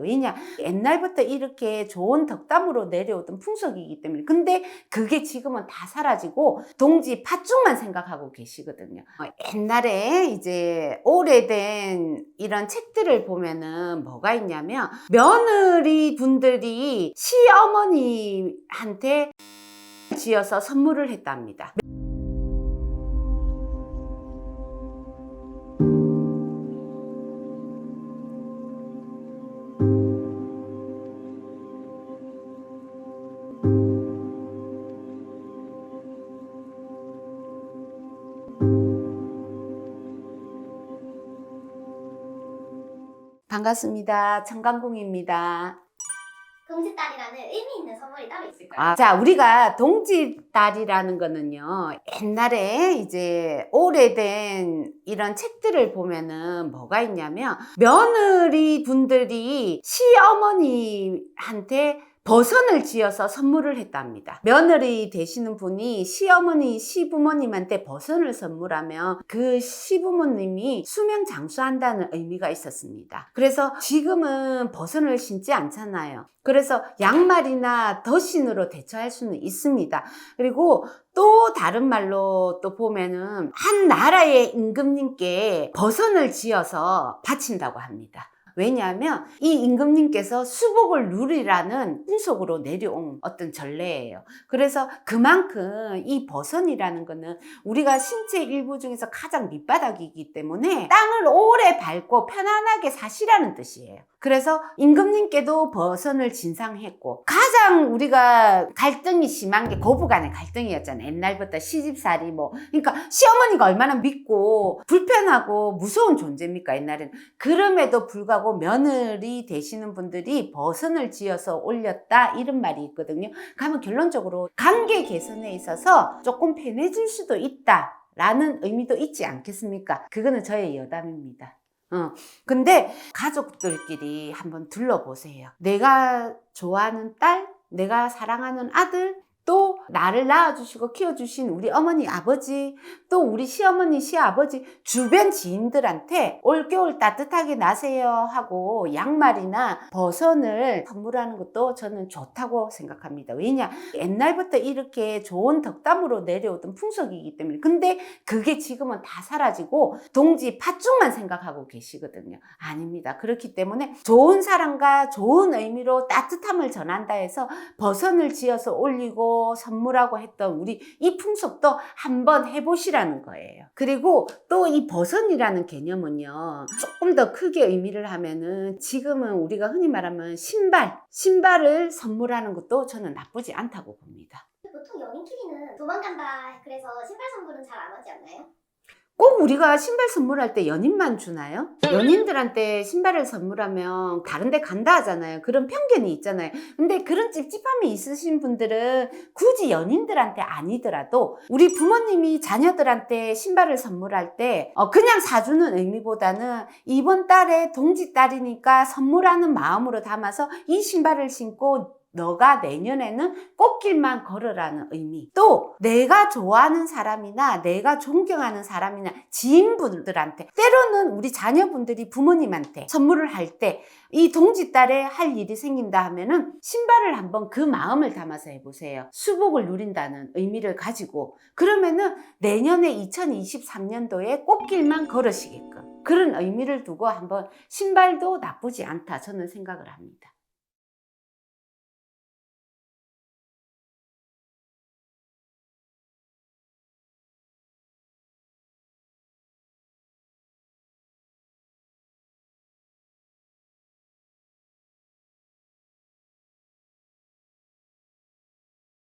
왜냐? 옛날부터 이렇게 좋은 덕담으로 내려오던 풍속이기 때문에. 근데 그게 지금은 다 사라지고 동지 팥죽만 생각하고 계시거든요. 어, 옛날에 이제 오래된 이런 책들을 보면은 뭐가 있냐면 며느리 분들이 시어머니한테 지어서 선물을 했답니다. 반갑습니다. 청강궁입니다. 동지딸이라는 의미 있는 선물이 따로 있을까요? 아, 자, 우리가 동지딸이라는 거는요, 옛날에 이제 오래된 이런 책들을 보면은 뭐가 있냐면, 며느리 분들이 시어머니한테 버선을 지어서 선물을 했답니다. 며느리 되시는 분이 시어머니, 시부모님한테 버선을 선물하면 그 시부모님이 수명 장수한다는 의미가 있었습니다. 그래서 지금은 버선을 신지 않잖아요. 그래서 양말이나 더신으로 대처할 수는 있습니다. 그리고 또 다른 말로 또 보면은 한 나라의 임금님께 버선을 지어서 바친다고 합니다. 왜냐하면 이 임금님께서 수복을 누리라는 풍속으로 내려온 어떤 전례예요. 그래서 그만큼 이 버선이라는 거는 우리가 신체 일부 중에서 가장 밑바닥이기 때문에 땅을 오래 밟고 편안하게 사시라는 뜻이에요. 그래서 임금님께도 버선을 진상했고 가장 우리가 갈등이 심한 게 고부간의 갈등이었잖아요. 옛날부터 시집살이 뭐 그러니까 시어머니가 얼마나 믿고 불편하고 무서운 존재입니까 옛날에는 그럼에도 불구하고 며느리 되시는 분들이 버선을 지어서 올렸다 이런 말이 있거든요. 그러면 결론적으로 관계 개선에 있어서 조금 편해질 수도 있다. 라는 의미도 있지 않겠습니까? 그거는 저의 여담입니다. 어. 근데 가족들끼리 한번 둘러보세요. 내가 좋아하는 딸, 내가 사랑하는 아들, 또 나를 낳아주시고 키워주신 우리 어머니 아버지 또 우리 시어머니 시아버지 주변 지인들한테 올겨울 따뜻하게 나세요 하고 양말이나 버선을 선물하는 것도 저는 좋다고 생각합니다. 왜냐 옛날부터 이렇게 좋은 덕담으로 내려오던 풍속이기 때문에. 근데 그게 지금은 다 사라지고 동지 팥죽만 생각하고 계시거든요. 아닙니다. 그렇기 때문에 좋은 사랑과 좋은 의미로 따뜻함을 전한다 해서 버선을 지어서 올리고 선물하고 했던 우리 이 풍속도 한번 해보시라는 거예요. 그리고 또 이 버선이라는 개념은요, 조금 더 크게 의미를 하면은 지금은 우리가 흔히 말하면 신발, 신발을 선물하는 것도 저는 나쁘지 않다고 봅니다. 보통 연인끼리는 도망간다 그래서 신발 선물은 잘 안 하지 않나요? 꼭 우리가 신발 선물할 때 연인만 주나요? 연인들한테 신발을 선물하면 다른 데 간다 하잖아요. 그런 편견이 있잖아요. 근데 그런 찝찝함이 있으신 분들은 굳이 연인들한테 아니더라도 우리 부모님이 자녀들한테 신발을 선물할 때 어, 그냥 사주는 의미보다는 이번 달에 동지 딸이니까 선물하는 마음으로 담아서 이 신발을 신고 너가 내년에는 꽃길만 걸으라는 의미. 또 내가 좋아하는 사람이나 내가 존경하는 사람이나 지인분들한테 때로는 우리 자녀분들이 부모님한테 선물을 할 때 이 동지딸에 할 일이 생긴다 하면은 신발을 한번 그 마음을 담아서 해보세요. 수복을 누린다는 의미를 가지고 그러면은 내년에 2023년도에 꽃길만 걸으시게끔 그런 의미를 두고 한번 신발도 나쁘지 않다 저는 생각을 합니다.